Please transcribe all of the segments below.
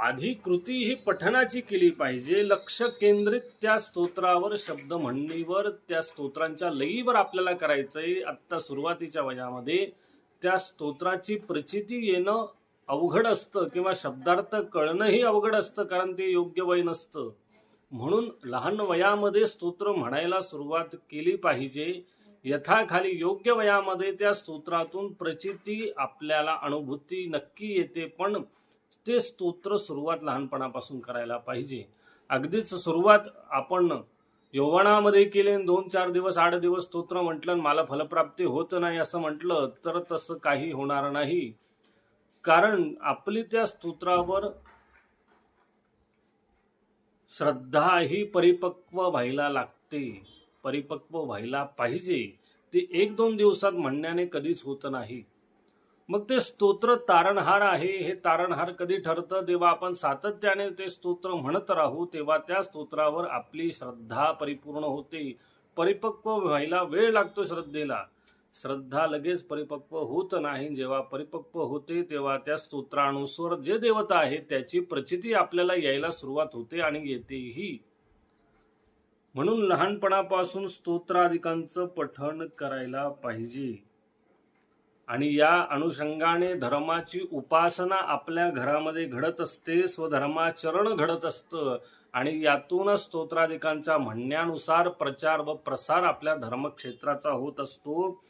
आधी कृती ही पठनाची केली पाहिजे. लक्ष केंद्रित त्या स्तोत्रावर शब्द म्हणणीवर त्या स्तोत्रांच्या लईवर आपल्याला करायचंय. आत्ता सुरुवातीच्या वयामध्ये त्या स्तोत्राची प्रचिती येणं अवघड असतं किंवा शब्दार्थ कळणंही अवघड असतं कारण ते योग्य वय नसतं. म्हणून लहान वयामध्ये स्तोत्र म्हणायला सुरुवात केली पाहिजे. यथाखाली योग्य वयामध्ये त्या स्तोत्रातून प्रचिती आपल्याला अनुभूती नक्की येते. पण ते स्तोत्र सुरुवात लहानपणापासून करायला पाहिजे. अगदीच सुरुवात आपण यौवनामध्ये केले दोन चार दिवस आठ दिवस स्तोत्र म्हटलं मला फलप्राप्ती होत नाही असं म्हटलं तर तसं काही होणार नाही. कारण आपली त्या स्तोत्रावर श्रद्धा ही परिपक्व व्हायला लागते. परिपक्व व्हायला पाहिजे. ते एक दोन दिवसात म्हणण्याने कधीच होत नाही. मग ते स्तोत्र तारणहार आहे हे तारणहार कधी ठरतं? तेव्हा आपण सातत्याने ते स्तोत्र म्हणत राहू तेव्हा त्या स्तोत्रावर आपली श्रद्धा परिपूर्ण होते. परिपक्व व्हायला वेळ लागतो श्रद्धेला. श्रद्धा लगेच परिपक्व होत नाही. जेव्हा परिपक्व होते तेव्हा त्या स्तोत्रानुसार जे देवता आहे त्याची प्रचिती आपल्याला यायला सुरुवात होते आणि येतेही. म्हणून लहानपणापासून स्तोत्राधिकांचं पठण करायला पाहिजे. आणि या अनुषंगाने धर्माची उपासना आपल्या घरामध्ये घडत असते स्वधर्माचरण घडत असतं आणि यातूनच स्तोत्राधिकांच्या म्हणण्यानुसार प्रचार व प्रसार आपल्या धर्मक्षेत्राचा होत असतो.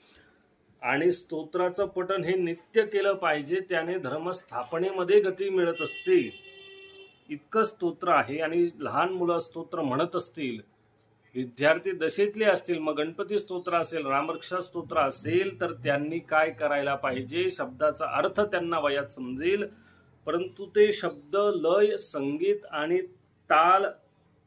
आणि स्तोत्राचं पठण हे नित्य केलं पाहिजे त्याने धर्मस्थापनेमध्ये गती मिळत असते. इतकं स्तोत्र आहे आणि लहान मुलं स्तोत्र म्हणत असतील विद्यार्थी दशेतले असतील मग गणपती स्तोत्र असेल रामरक्षा स्तोत्र असेल तर त्यांनी काय करायला पाहिजे? शब्दाचा अर्थ त्यांना वयात समजेल. परंतु ते शब्द लय संगीत आणि ताल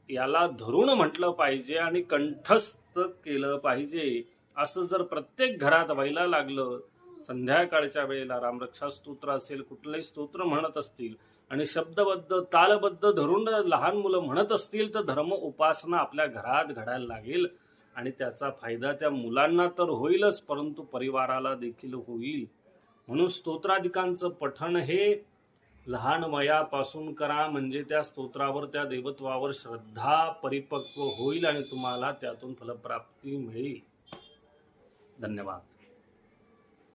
याला धरून म्हटलं पाहिजे आणि कंठस्थ केलं पाहिजे. असं जर प्रत्येक घरात व्हायला लागलं संध्याकाळच्या वेळेला रामरक्षा स्तोत्र असेल कुठलंही स्तोत्र म्हणत असतील आणि शब्दबद्ध तालबद्ध धरून लहान मुलं म्हणत असतील तर धर्म उपासना आपल्या घरात घडायला लागेल आणि त्याचा फायदा त्या मुलांना तर होईलच परंतु परिवाराला देखील होईल. म्हणून स्तोत्राधिकांचं पठण हे लहान वयापासून करा म्हणजे त्या स्तोत्रावर त्या देवत्वावर श्रद्धा परिपक्व होईल आणि तुम्हाला त्यातून फलप्राप्ती मिळेल. धन्यवाद.